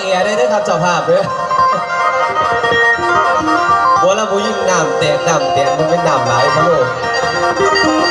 เอียได้ด้วยครับเจ้าภาพเด้อบัวละบุยิ่งน้ำแตกน้ำแตกมันเป็นน้ำหลายครับลูก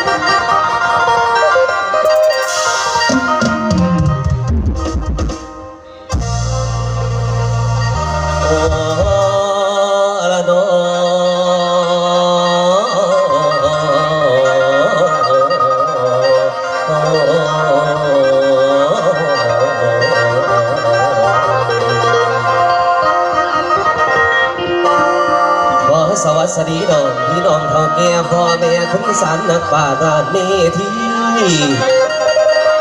สดีน้องพี่น้องเท่าแก่พ่อแม่คุณสารนักป่าดาเมธี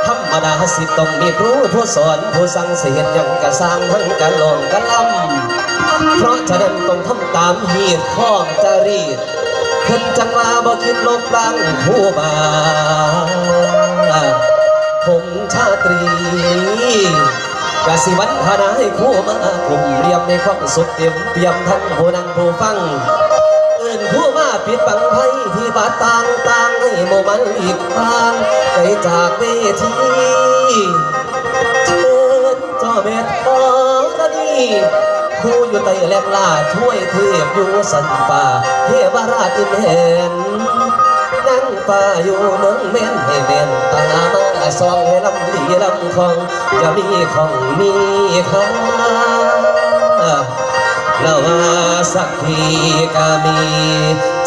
ธรรมดาสิต้องมีครูผู้สอนผู้สั่งเสียนยังกะสร้างทั้งกันลองกันลำเพราะฉะนั้นต้องทำตามเหตุข้องจรีตขึ้นจังมาบ่คิดลบล้างผู้บาผมชาตรีกสิวันธนาให้คู่มากลุ่มเรียมในความสุขเตียมเตรียมทั้งผู้นั่งผู้ฟัง ปิดบังไพที่บาดต่างต่างให้โมมันอีกทางไกลจากเวทีเชิญเจ้าเม็ดขอระดีผู้อยู่ใต้แหลมลาช่วยเทพอยู่สันป่าเทวราชินเห็นนั่งป่าอยู่เมืองเม่นให้เม่นตามาซองให้ลำดีลำคองจะมีของมีค่าแล้วว่าสักทีก็มี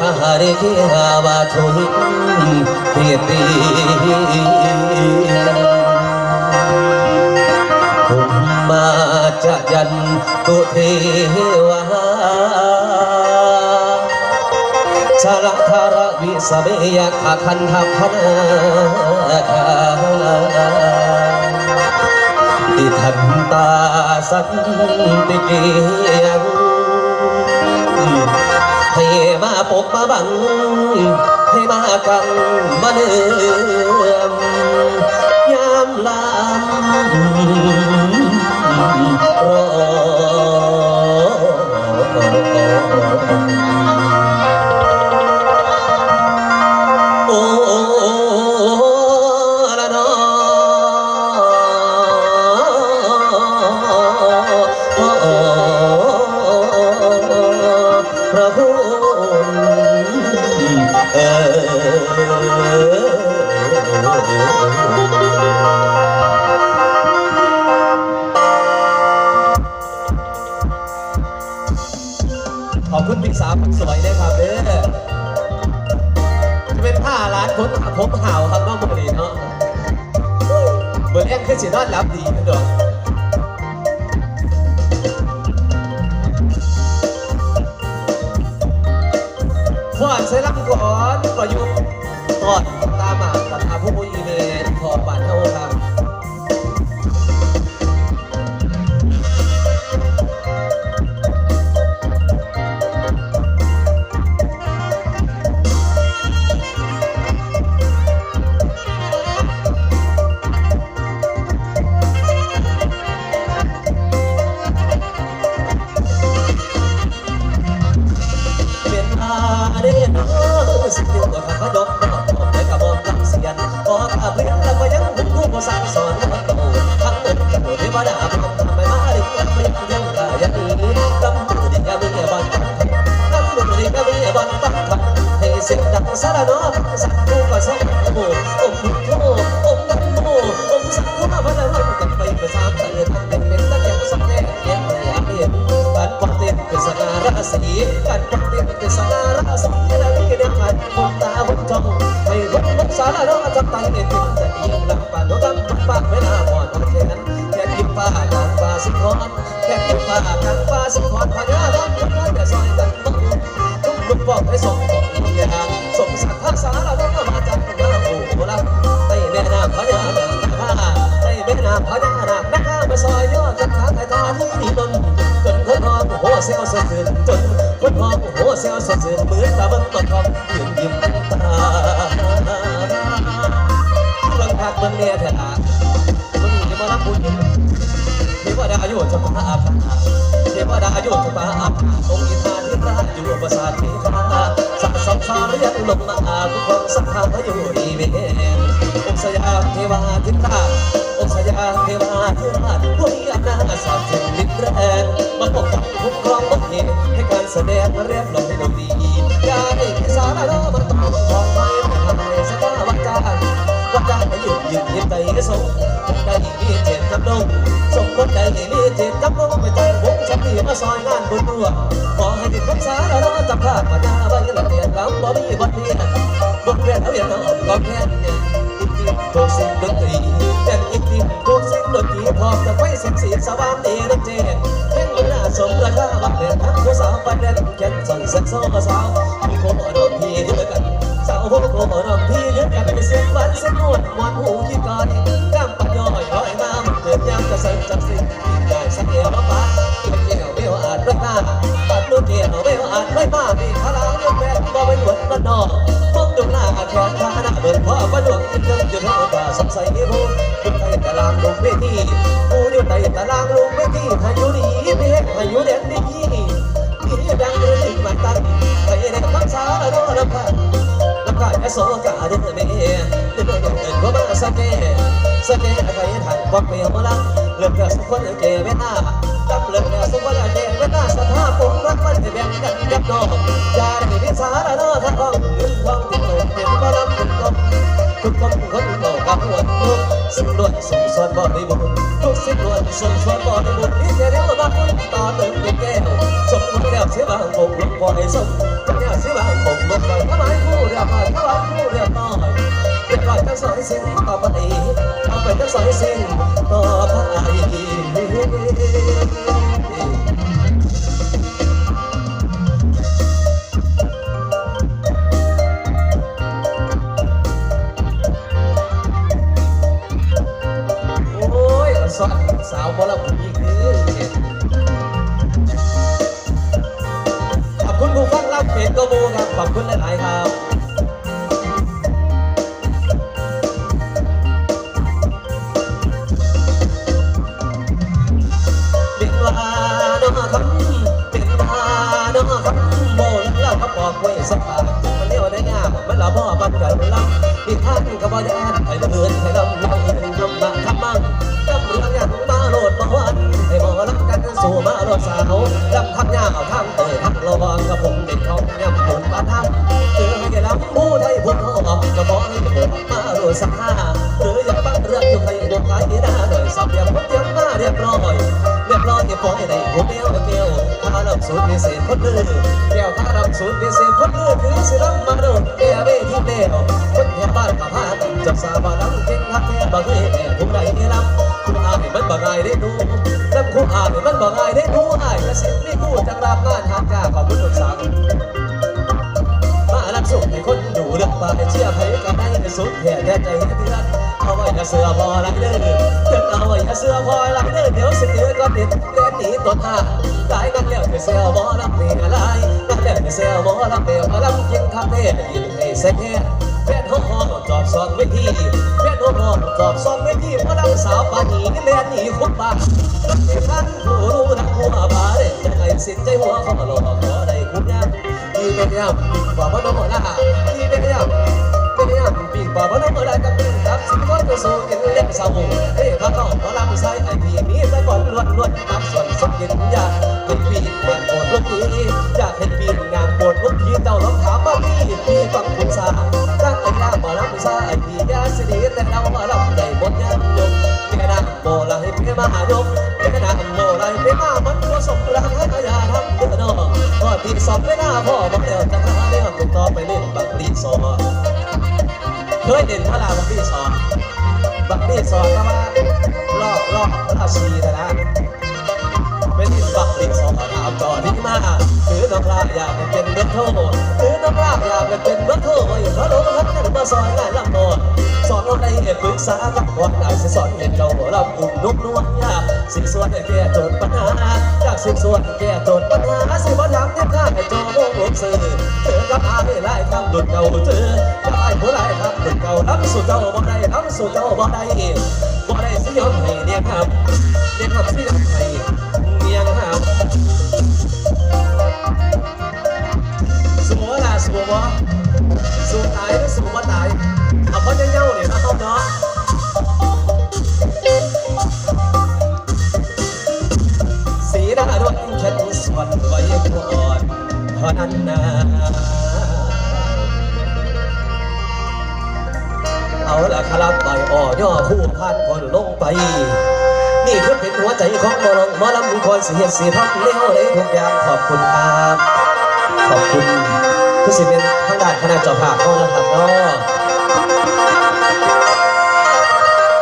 วนาคาริกิหาวาทุหิเตีภูมิมาจะยันตุเทวาชาลธารวิสเบยขาคันทัพพนาคาติทันตาสันติเกียง มาปกมาบัง ให้มากังมาเนื่อมยามลำ ต้แม่น้ำพญานาคนักมาซอยยอดจักรไทยทานี่นี่นนจนเธอนอนหัวสเซลสะสื่นจนคนห้องโหเซลสะสื่นเหมือนตาเบิ้งต้นทองยืนยิ้มตาเบิ่งพักเบิ่งเนี่ยเถอะนะมึงจะมารับบุญเทวดาอยู่จะมาอาภาเทวดาอยู่จะมาอาภาองค์อินทราธิราชอยู่ประสาทเทวาสักสัมภาระยันลงมาอาคุ้มครองสักขาอยู่ดีเวนองค์สยามเทวาธิราชองค์สยามเทวาเทวาผู้มีอำนาจสาบถึงดิ แดนมาปกปักคุ้มครองบทเพลงให้การแสดงเรียบร้อยดูดีอย่าได้ที่สารโลมันต้องของไว้ไม่ทำให้สกาวัจจารวัจจารให้หยุดหยืนยิ้มใจสงได้มีเจตจำนงสมคนใดมีเจตจำนงไม่ต้งวงชักดีมาซอยงานบนตัวขอให้ติดคุกสารโลจับภาพปัญญาไว้ละเอียดล้ำบ่มีบทเรียนบทเรียนเอาเรียนเอาก็แค่ นี้ทุกสิ่งดนตรีแต่อีกทีทุกสิ่งดนตรีพร้อมจะไฟเสียงสีสว่างดีน้ำเจนเพ่งมันน่าสมราคาบักเด่นทั้งผู้สาวไปเด่นเขียนสั่นสักโซ่สาวมีโคมดอกพีด้วยกันสาวพวกโคมดอกพียืนกันไปเสียงวันเสียงนวดมวนหูที่กอดกล้ามปัญญอยร้อยมามันเกิดยามจะสั่นจับสิ่งได้สักเอวมา เรื่องจุดหัวตาสงสัยนี่รู้อยู่ในตารางลงเวทีกูอยู่ในตารางลงเวทีพายุดีเพียงพายุเด่นดีมีดังเรื่องมันตันไปในคำสาโนลำพันลำพันแค่โซกาเดินเมย์เดินเดินเดินก็มาสเกสเกใครทันความเปียมาลังเริ่มจากสุขคนเกเวนาจับเริ่มจากสุขคนเกเวนาสถาปุ่มรักมันจะแบ่งกันกับน้องยาในวิสาระโนทั้งห้องเงินทองติดเป็นมาลังเป็นลม ทุกคนคนโตกับหัวทุกสิ่งล้วนส่งส่วนบริบูรณ์ทุกสิ่งล้วนส่งส่วนบริบูรณ์นี่เดียวมาคุยต่อเติมเป็นแก้วสมบูรณ์แล้วเสียบางปกลงปล่อยสมจะเนี่ยเสียบางปกลงปล่อยทำไมผู้เรียบร้อยทำไมผู้เรียบร้อยเรียบร้อยทั้งสองสิ่งต่อไปเอาไปทั้งสองสิ่งต่อไป สักปากมันเลี้ยวได้งามมันละบ่บังเกิดลำอีกท่านก็บ่ยานให้เลื่อนให้ลำลำให้ลำมาทำมั่งจำเรื่องอย่างมาโหลดมาวันให้หมอลำกันสู่มาโหลดสาวลำทักยาวทางเตยทักระวังกับผมเด็กเขายำผมมาทำเจอให้ลำผู้ไทยพุ่นหอมก็บอกให้ผมมาโหลดสักห้าหรืออยากฟังเรื่องอยู่ใครดวงขายดีหน้าหน่อยสับเรียบเตรียมมาเรียบร้อยเรียบร้อยเรียบร้อยในหัวเดียวเดียวข้าลำสูตรพิเศษคนลือ แก้วข้าลำสูตรพิเศษคนลือคือสิลำมาโดนเบียเวทีเดียวคนแถวบ้านกับพาจับสาบาลำเก่งฮักแท้บ่เคยแอบผู้ใดเนี่ลำคุณอาให้มันบ่ง่ายได้ดูลำคุณอาให้มันบ่ง่ายได้ดูอ้ายกระสิบนี่กูจังรับงานหางกาขอบคุณทุกสาวมาลักสุขให้คนอยู่เรื่องป่าเชื่อใครก็ได้ในสุดแท้แท้ใจให้เตื อย่าเสือพอหลังเด้อถึงเอาไว้อย่าเสือพอหลังเด้อเดี๋ยวสิเดือก็ติดเล่นหนีตัวท่าตายกันแล้วจะเสือบ่ลำเมียลายกันแล้วจะเสือบ่ลำเมียมาลำยิงคาเฟ่ยิงให้เสร็จแท้แฟนห้องห้องจอบซองเวทีแฟนห้องห้องจอบซองเวทีมาลำสาวปานีนี่เล่นหนีคุกบ้าท่านผู้รู้นักหัวบาเด่นจะให้สิ้นใจหัวเขามาหลอกขอได้คุ้มยากที่เป็นยามปีกว่าพน้องละที่เป็นยาม เป็นยามปีกว่าพน้องละกับเป็นกับสิ่งก้อนตัวสูงกินเล็กสาวงเฮ้ยพระเขาพระลำใส่ไอพี่มีแต่ก่อนล้วนล้วนนับส่วนสมกินยาเป็นปีงานโปวดลูกพีอยากเห็นปีงานโปวดลูกพี่เจ้าลองถามมาดีปีฟังคุณสาตั้งไอ้ยามาลำใส่ไอพี่ยาสิดีแต่เรามาลำได้หมดยันยมแม่นางโบราณให้เพียมาหายมแม่นางโบราณเพียมามันก็สมรักให้กยาทำเดือดร้อนพอที่สอบไม่น่าพ่อ เคยเด่นพระราบักลีสอนบักลีสอนก็ว่ารอบรอบราชีนะนะเป็นบักลีสอนถามต่อที่มาถือน้องลาอยากเป็นเบอร์โทรถือน้องลาอยากเป็นเบอร์โทอยู่พระโลกทันกันมาสอนงานลำโนสอนเราได้ปรึกษากับก่อนอาจสิสอนเห็นเราเราอุ่นนุ่มนวลยากสิส่วนแก้โจทย์ปัญหาจากสิส่วนแก้โจทย์ปัญหาสิบ่ทำเนี่ยข้าให้โจโมงหลงสื่อเธอกับอาไม่ไล่คำหลุดเก่าเธอ กับไอ้ผู้ไล่คำหลุดเก่าน้ำสู่เจ้าบ่ได้น้ำสู่เจ้าบ่ได้บ่ได้สิยอมให้เนี่ยครับเนี่ยครับสิยอมให้เนี่ยครับสู้ล่ะสู้บ่สู้ตายหรือสู้บ่ตายเอาพ่เย้าเนี่ยมาเข้า ไปนี่คือเป็นหัวใจของมอลำหมอลำมุคอยเสียดสีทับเลี้ยวเลยทุกอย่างขอบคุณครับ ขอบคุณผู้สิเป็นทางด้านคณะจ้าภาพเขานะครับเนาะ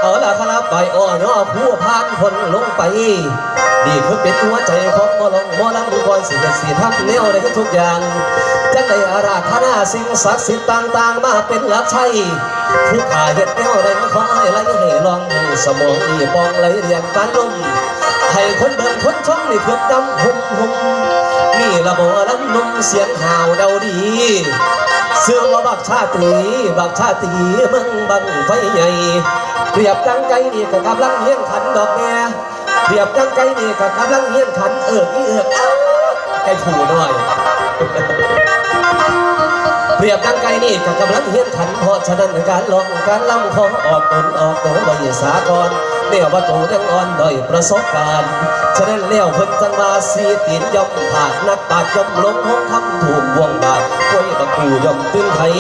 เอาล่ะครับใบอ่อย่อผู้พานคนลงไป นี่คือเป็นหัวใจของมอลำหมอลำมุคอยเสียดสีทับเลี้ยวเลยทุกอย่าง จังได้อาราธนาสิ่งศักดิ์สิทธิ์ต่าง ๆ มาเป็นหลักชัยผู้ขาเห็ดแนวใดขอให้ไหลให้ลองให้สมองนี่ปองไหลเรียงการลมให้คนเบิ่งคนชมนี่เพื่อดำหุ่มหุ่มนี่ละบ่ลำนุ่มเสียงห่าวเดาดีเสื้อว่าบักชาตีบักชาตีมึงบังไฟใหญ่เปรียบดังไก่นี่ก็กำลังเฮียนขันดอกแง่เปรียบดังไก่นี่ก็กำลังเฮียนขันเอิกอีเอิกอ้าวไก่ผูหน่อย เปรียบดังไก่นี่ก็กำลังเฮียนขันเพราะฉะนั้นการลองการล่ำขอออกตนออกตัวใบสากรเรียว่าตัวยังอ่อนด้อยประสบการณ์ ฉะนั้นเลี้ยวเพิ่นจังมาสีตีนย่อมผ่านนักปราดย่อมลงห้องคำถูกวงบาดคุยบักกูย่อมตื่นไทย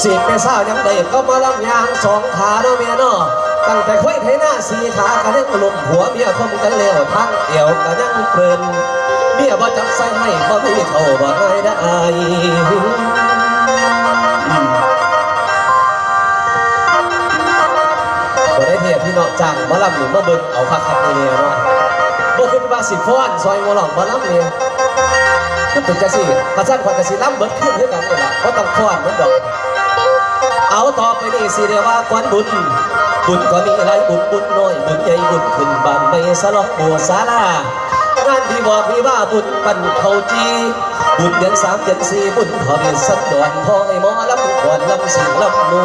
สีไปซ่ายังได้ก็มาลำยางสองขาเนาะเมียเนาะตั้งแต่คุยไทยหน้าสีขากันยังลมหัวเมียคมกันเลี้ยวทางเอวกันยังเพลิน เมียบ่จับใส่ให้บ่มีเขาบ่ได้ได้บ่ได้เทียพี่น้องจังบ่ลำหรือบ่เบิ่งเอาคักคักนี่เนาะบ่ขึ้นว่าสิฟ้อนซอยบ่หลองบ่ลำนี่คือเป็นจังซี่พระจันทร์ขวัญก็สิลำเบิดขึ้นคือกันนี่ล่ะบ่ต้องฟ้อนเหมือนดอก เอาต่อไปนี่สิเรียกว่าควันบุญบุญก็มีหลายบุญบุญน้อยบุญใหญ่บุญขึ้นบานไม่สลอกบัวสาลา งานที่บอกพี่ว่าบุญปั่นเขาจีบุญเดือนสามเดือนสี่บุญพอมีสักดอนพอไอ้หมอลำก่อนลำสิงลำมู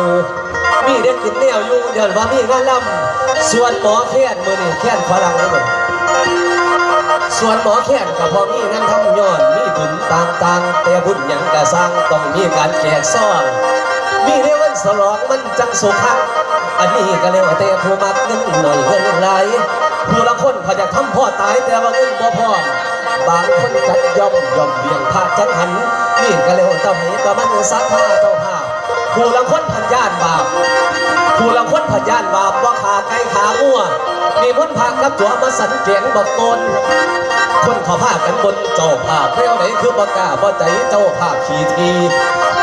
มีเด็กขึ้นแนวอยู่เดี๋ยวว่ามีงานลำส่วนหมอแค้นมือนี่แค้นฝรั่งเลยมึงส่วนหมอแค้นกับพอมีงานทำย้อนมีบุญต่างๆแต่บุญยังกะสร้างต้องมีการแจกซ่องมีเรียกว่า สลองมันจังสุขังอันนี้ก็เรียกว่าแต่ผู้มักเงินหน่อยเงินหลายผู้ละคนเขาจะทำพ่อตายแต่ว่าเงินบ่พอบางคนจัดย่อมย่อมเบี่ยงพาดจังหัน นี่ก็เรียกว่าเจ้าเหตุมันสักผ้าเจ้าผ้าผู้ละคนพันญาติบาปผู้ละคนพันญาติบาปว่าขาไก่ขางัวมีมนต์พากับตัวมาสันเกียงบักตนคนเขาพากันบนเจ้าภาพเที่ยวไหนคือบ่กล้าบ่ใจเจ้าภาพขี่ที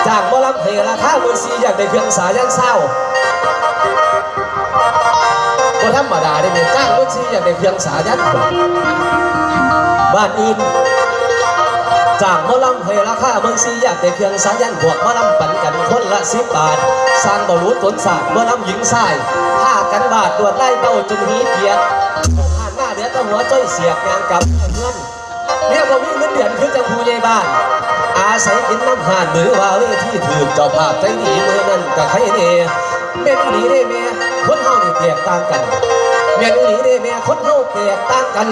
จากบ่รับเหราคามือซีอยากได้เครื่องสายันเศร้าบ่ธรรมดาได้ไหมจ้างมือซีอยากได้เครื่องสายันบ้านอื่นจากมอลำให้ราคาเมืองซีอยากได้เครื่องสายันพวกมอลำปันกันคนละสิบบาทสร้างบ่รู้ตนสากมอลำหญิงชายฆ่ากันบาทตรวจไล่เบ้าจนหีเกียรผ่านหน้าเดือดตะหัวจ้อยเสียกงานกับเงินเรียกว่ามีเงินเดือนคือจังผู้ใหญ่บ้าน อาศัยกินน้ำห่านหรือว่าเวที่ถือเจ้าภาพใจดีเมื่อนั่นกับใครเน่แม่นอีหลีได้แม่คนเฮานี่แตกต่างกันแม่นอีหลีได้แม่คนเฮาแตกต่างกัน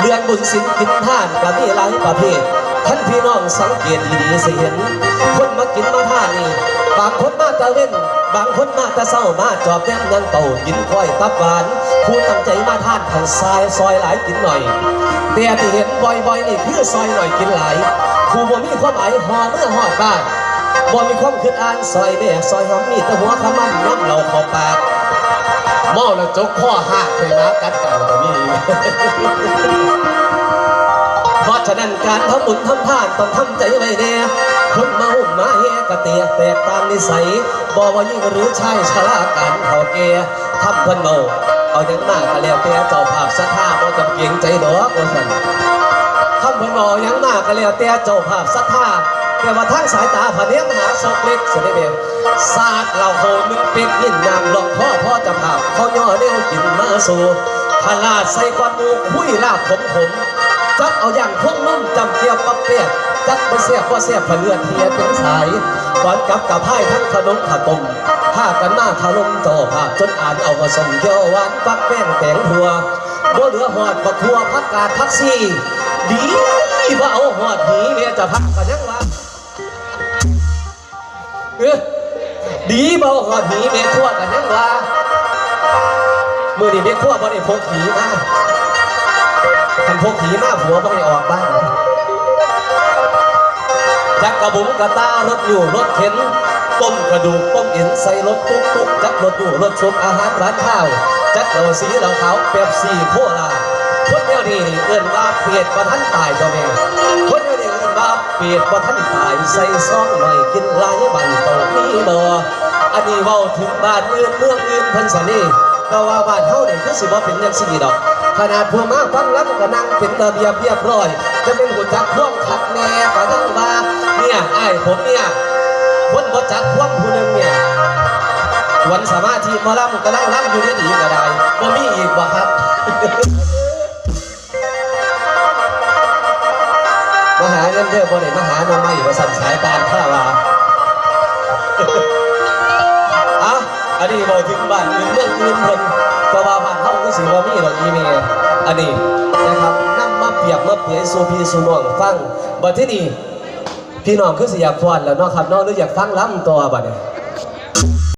เรื่องบุญศีลกินทานก็มีหลายประเภทท่านพี่น้องสังเกตดีๆสิเห็น คนมากินมาทานนี่บางคนมาตะเว้นบางคนมาตะเศร้ามาจอบแนมยังเต่ากินก้อยตับหวานผู้ตั้งใจมาทานขันทรายซอยหลายกินหน่อยแต่ที่เห็นบ่อยๆนี่คือซอยหน่อยกินหลาย ครูบ่มีความหมายหอเมื่อหอดบ้านบ่มีความคิดอ่านซอยแบกซอยหอมมีแต่หัวขมันน้ำเหล่าเขอปากเมาแล้วจกข้อหักให้มากัดกันก็มีเพราะฉะนั้นการทำบุญทำทานต้องทำใจไว้แน่คนเมาหุ่มมาเฮกะเตียแตกตางนิสัยบ่ว่ายิ่งหรือชายชราการเขาแก่ทำเพิ่นเมาเอาอย่างมากก็แล้วแต่เจ้าภาพสัทธาบ่จำเกรงใจดอกว่าซั่น เพิ่นเมาอย่างมากก็แล้วแต่เจ้าภาพสัทธาแต่ว่าทางสายตาพะเนียมหาศพเล็กเสด็จเบศาสตร์เราโหมึงเป็นยินยามหลอกพ่อพ่อจะพาเขาย่อเลี้ยวกินมาสู่พลาดใส่กวนมูคุยลาบผมผมจักเอาอย่างพวกนุ่มจำเกียบปับเปียกจักไปเสียบว่าเสียบผเลือดเทียเป็นสายก่อนกลับกับไพ่ทั้งขนมขนมผ้ากันมาถล่มโตภาจนอ่านเอาผสมเกี่ยวหวานปักแป้งแตงทัวบ่เหลือหอดบักทัวพักกาดพักซี่ ดีว่าเอาหอดหีเนี่ยจะพักกันยังวะเออดีบ่เอาหอดหีเมียทั่วกันยังวะมือนี่เมียทั่วบ่ได้พกหีมาคันพกผีมาผัวบ่ให้ออกบ้านจักกระบุงกระตารถอยู่รถเข็นต้มกระดูกต้มเอ็นใส่รถตุ๊กตุ๊กจักรถอยู่รถชมอาหารร้านข้าวจักเหล่าสีเหล่าขาวเป๊ปซี่โคลา คนเดียวนี่เอื้อนว่าเปียดบ่ทันตายตัวแม่คนเดียวนี่เอื้อนว่าเปียดบ่ทันตายใส่ซองหน่อยกินลายบันโตนี่บ่อันนี้เว้าถึงบ้านอื่นเมืองอื่นเพิ่นสนี่แต่ว่าบ้านเฮานี่คือสิบ่เป็นจังซี่ดอกขนาดพวกมาฟังแล้วก็นั่งเป็นระเบียบเรียบร้อย จะเป็นหัวจักพ่วงขัดแน่ก็ต้องว่าเนี่ยไอ้ผมเนี่ยคนบ่จักพ่วงผู้หนึ่งเนี่ยวันสามาธิหมาล่ำกำลังล่ำอยู่ได้ดีก็ได้บ่มีอีกบ่ครับ หาเงินเด้อบ่ได้มาหาน้องใหม่ว่าสั่นสายตาข้าว่าอะอันนี้บอกถึงบ้านอื่นเมืองอื่นเพิ่นแต่ว่าบ้านเฮาคือสิว่ามีดอกอีเมลอันนี้นะครับนำมาเปรียบมาเผยสู่พี่สู่น้องฟังบัดที่นี่พี่น้องคือสิอยากฟ้อนแล้วเนาะครับเนาะหรืออยากฟังล้ำตัวบัดนี้